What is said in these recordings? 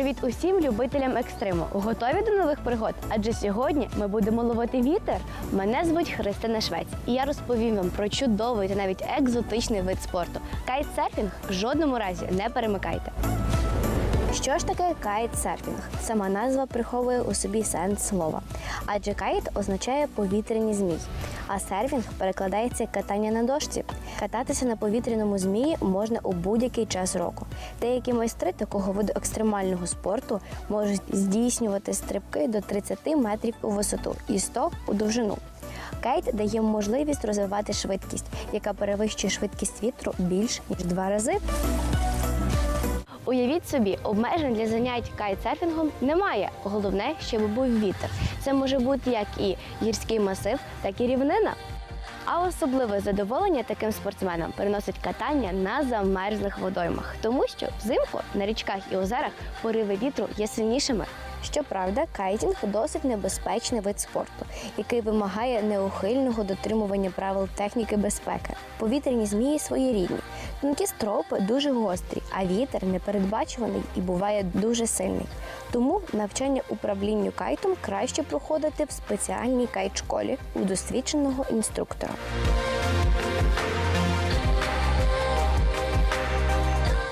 Привіт усім любителям екстриму. Готові до нових пригод? Адже сьогодні ми будемо ловити вітер. Мене звуть Христина Швець, і я розповім вам про чудовий та навіть екзотичний вид спорту. Кайтсерфінг в жодному разі не перемикайте. Що ж таке кайтсерфінг? Сама назва приховує у собі сенс слова. Адже кайт означає повітряні змій, а серфінг перекладається як катання на дошці. Кататися на повітряному змії можна у будь-який час року. Деякі майстри такого виду екстремального спорту можуть здійснювати стрибки до 30 метрів у висоту і 100 у довжину. Кайт дає можливість розвивати швидкість, яка перевищує швидкість вітру більш ніж два рази. Уявіть собі, обмежень для занять кайтсерфінгом немає. Головне, щоб був вітер. Це може бути як і гірський масив, так і рівнина. А особливе задоволення таким спортсменам приносить катання на замерзлих водоймах, тому що взимку на річках і озерах пориви вітру є сильнішими. Щоправда, кайтінг досить небезпечний вид спорту, який вимагає неухильного дотримування правил техніки безпеки. Повітряні змії своєрідні, тонкі стропи дуже гострі, а вітер непередбачуваний і буває дуже сильний. Тому навчання управлінню кайтом краще проходити в спеціальній кайт-школі у досвідченого інструктора.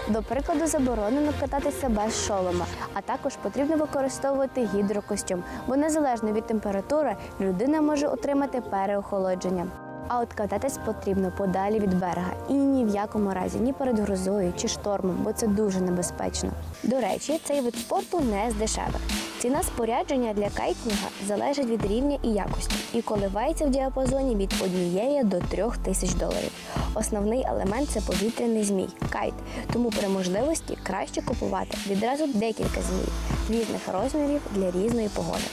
До прикладу, заборонено кататися без шолома, а також потрібно використовувати гідрокостюм, бо незалежно від температури людина може отримати переохолодження. А от кататись потрібно подалі від берега і ні в якому разі, ні перед грозою чи штормом, бо це дуже небезпечно. До речі, цей вид спорту не з дешевих. Ціна спорядження для кайтінга залежить від рівня і якості і коливається в діапазоні від однієї до трьох тисяч доларів. Основний елемент це повітряний змій кайт. Тому при можливості краще купувати відразу декілька змій різних розмірів для різної погоди.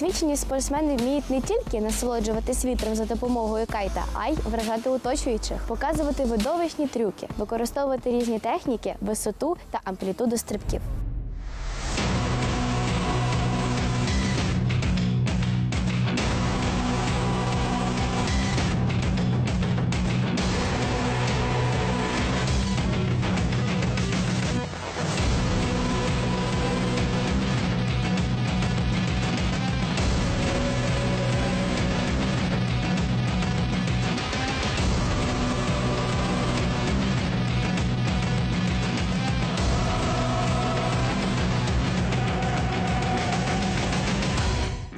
Досвідчені спортсмени вміють не тільки насолоджуватись вітром за допомогою кайта, а й вражати оточуючих, показувати видовищні трюки, використовувати різні техніки, висоту та амплітуду стрибків.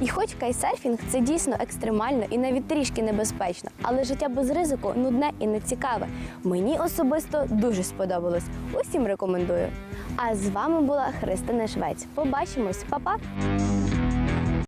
І хоч кайсерфінг це дійсно екстремально і навіть трішки небезпечно, але життя без ризику нудне і нецікаве. Мені особисто дуже сподобалось. Усім рекомендую. А з вами була Христина Швець. Побачимось, Па-па!